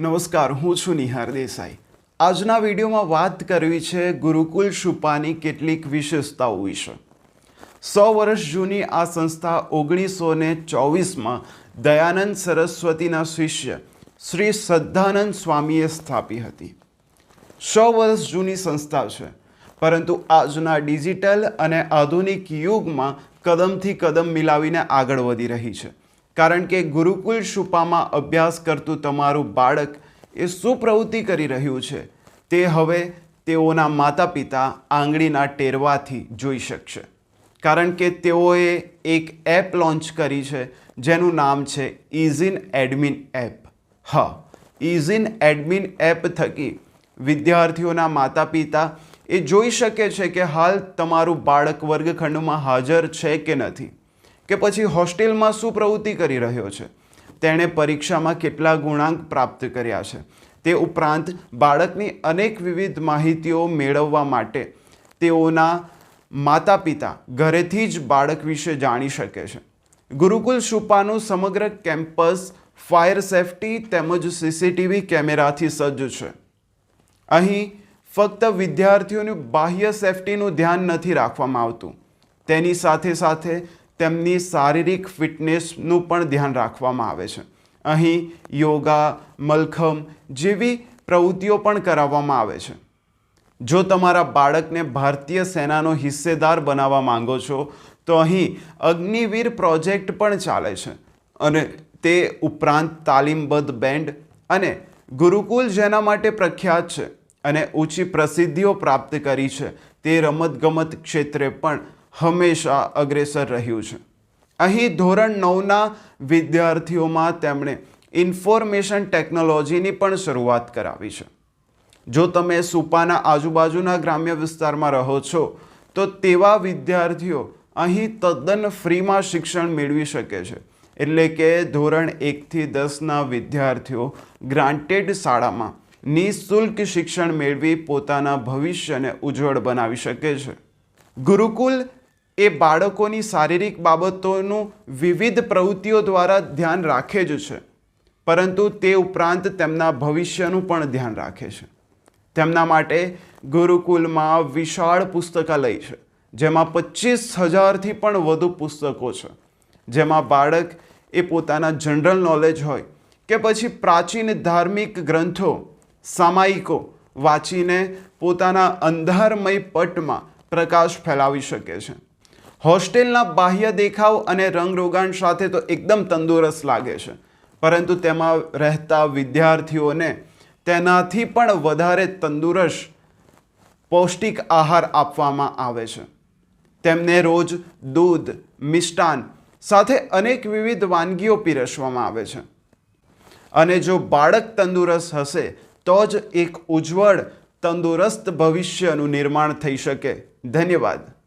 નમસ્કાર, હું છું નિહાર દેસાઈ. આજના વિડીયોમાં વાત કરવી છે ગુરુકુલ શુપાની કેટલીક વિશેષતાઓ વિશે. સો વર્ષ જૂની આ સંસ્થા ઓગણીસો ને ચોવીસમાં દયાનંદ સરસ્વતીના શિષ્ય શ્રી સદ્ધાનંદ સ્વામીએ સ્થાપી હતી. સો વર્ષ જૂની સંસ્થા છે, પરંતુ આજના ડિજિટલ અને આધુનિક યુગમાં કદમથી કદમ મિલાવીને આગળ વધી રહી છે. કારણ કે ગુરુકુલ શુપામાં અભ્યાસ કરતું તમારું બાળક એ શું પ્રવૃત્તિ કરી રહ્યું છે. તે હવે તેઓના માતા પિતા આંગળીના ટેરવાથી જોઈ શકશે. કારણ કે તેઓએ એક એપ લોન્ચ કરી છે, જેનું નામ છે ઇઝિન એડમિન એપ. હા ઇઝિન એડમિન એપ થકી વિદ્યાર્થીઓના માતા પિતા એ જોઈ શકે છે કે હાલ તમારું બાળક વર્ગખંડમાં હાજર છે કે નથી. કે પછી હોસ્ટેલમાં શું પ્રવૃત્તિ કરી રહ્યો છે? તેણે પરીક્ષામાં કેટલા ગુણાંક પ્રાપ્ત કર્યા છે? તે ઉપરાંત બાળકની અનેક વિવિધ માહિતીઓ મેળવવા માટે તેઓના માતા પિતા ઘરેથી જ બાળક વિશે જાણી શકે છે. ગુરુકુલ શુપાનું સમગ્ર કેમ્પસ ફાયર સેફટી તેમજ સીસીટીવી કેમેરાથી સજ્જ છે. અહીં ફક્ત વિદ્યાર્થીઓની બાહ્ય સેફટીનું ધ્યાન નથી રાખવામાં આવતું. તેની સાથે સાથે તેમની શારીરિક ફિટનેસનું પણ ધ્યાન રાખવામાં આવે છે. અહીં યોગા, મલખમ જેવી પ્રવૃત્તિઓ પણ કરાવવામાં આવે છે. જો તમારા બાળકને ભારતીય સેનાનો હિસ્સેદાર બનાવવા માંગો છો, તો અહીં અગ્નિવીર પ્રોજેક્ટ પણ ચાલે છે અને તે ઉપરાંત તાલીમબદ્ધ બેન્ડ અને ગુરુકુલ જેના માટે પ્રખ્યાત છે અને ઊંચી પ્રસિદ્ધિઓ પ્રાપ્ત કરી છે. તે રમતગમત ક્ષેત્રે પણ હંમેશા અગ્રેસર રહ્યું છે. અહીં ધોરણ નવના વિદ્યાર્થીઓમાં તેમણે ઇન્ફોર્મેશન ટેકનોલોજીની પણ શરૂઆત કરાવી છે. જો તમે સુપાના આજુબાજુના ગ્રામ્ય વિસ્તારમાં રહો છો, તો તેવા વિદ્યાર્થીઓ અહીં તદ્દન ફ્રીમાં શિક્ષણ મેળવી શકે છે. એટલે કે ધોરણ એકથી દસના વિદ્યાર્થીઓ ગ્રાન્ટેડ શાળામાં નિઃશુલ્ક શિક્ષણ મેળવી પોતાના ભવિષ્યને ઉજ્જવળ બનાવી શકે છે. ગુરુકુલ એ બાળકોની શારીરિક બાબતોનું વિવિધ પ્રવૃત્તિઓ દ્વારા ધ્યાન રાખે જ છે. પરંતુ તે ઉપરાંત તેમના ભવિષ્યનું પણ ધ્યાન રાખે છે. તેમના માટે ગુરુકુલમાં વિશાળ પુસ્તકાલય છે, જેમાં પચીસ હજારથી પણ વધુ પુસ્તકો છે. જેમાં બાળક એ પોતાના જનરલ નોલેજ હોય કે પછી પ્રાચીન ધાર્મિક ગ્રંથો, સામાયિકો વાંચીને પોતાના અંધારમય પટમાં પ્રકાશ ફેલાવી શકે છે. હોસ્ટેલના બાહ્ય દેખાવ અને રંગરોગાણ સાથે તો એકદમ તંદુરસ્ત લાગે છે. પરંતુ તેમાં રહેતા વિદ્યાર્થીઓને તેનાથી પણ વધારે તંદુરસ્ત પૌષ્ટિક આહાર આપવામાં આવે છે. તેમને રોજ દૂધ, મિષ્ટાન સાથે અનેક વિવિધ વાનગીઓ પીરસવામાં આવે છે. અને જો બાળક તંદુરસ્ત હશે, તો જ એક ઉજ્જવળ, તંદુરસ્ત ભવિષ્યનું નિર્માણ થઈ શકે. ધન્યવાદ.